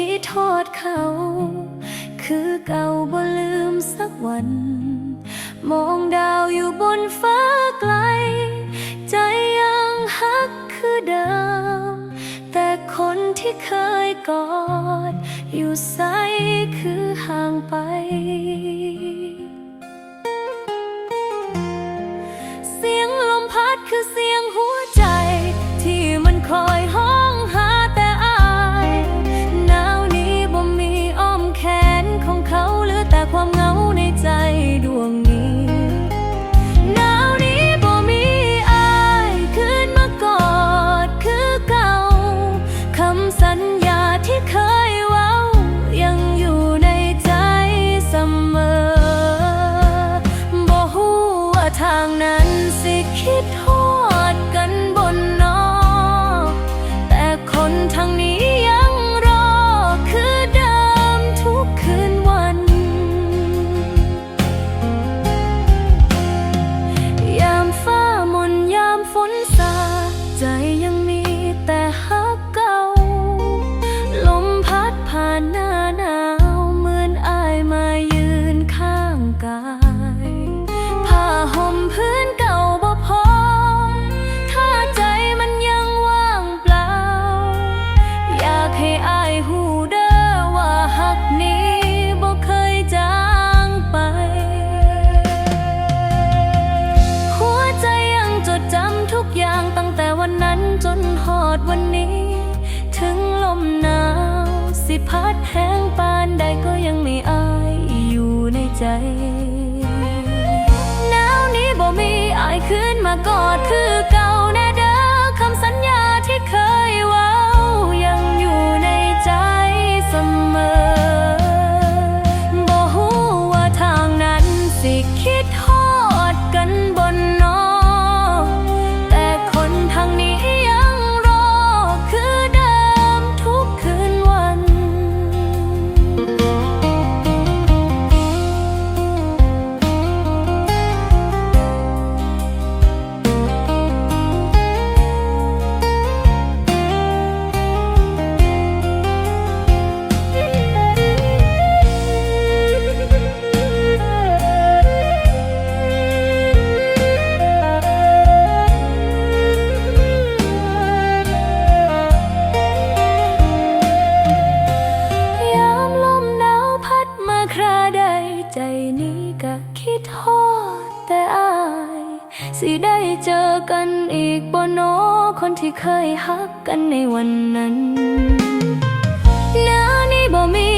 คิดโทษเขา คือเก่าบ่ลืมสักวัน มองดาวอยู่บนฟ้าไกล ใจยังฮักคือเดิม แต่คนที่เคยกอด อยู่ใสคือห่างไป ให้อายหูเด้อว่าหักนี้บ่เคยจางไป หัวใจยังจดจำทุกอย่างตั้งแต่วันนั้นจนหอดวันนี้ ถึงลมหนาวสิพัดแห้งปานใดก็ยังไม่อายอยู่ในใจ ใจนี้ก็คิดทอดแต่อาย สิได้เจอกันอีกบ่โนอคนที่เคยฮักกันในวันนั้นหนาวนี้บ่มี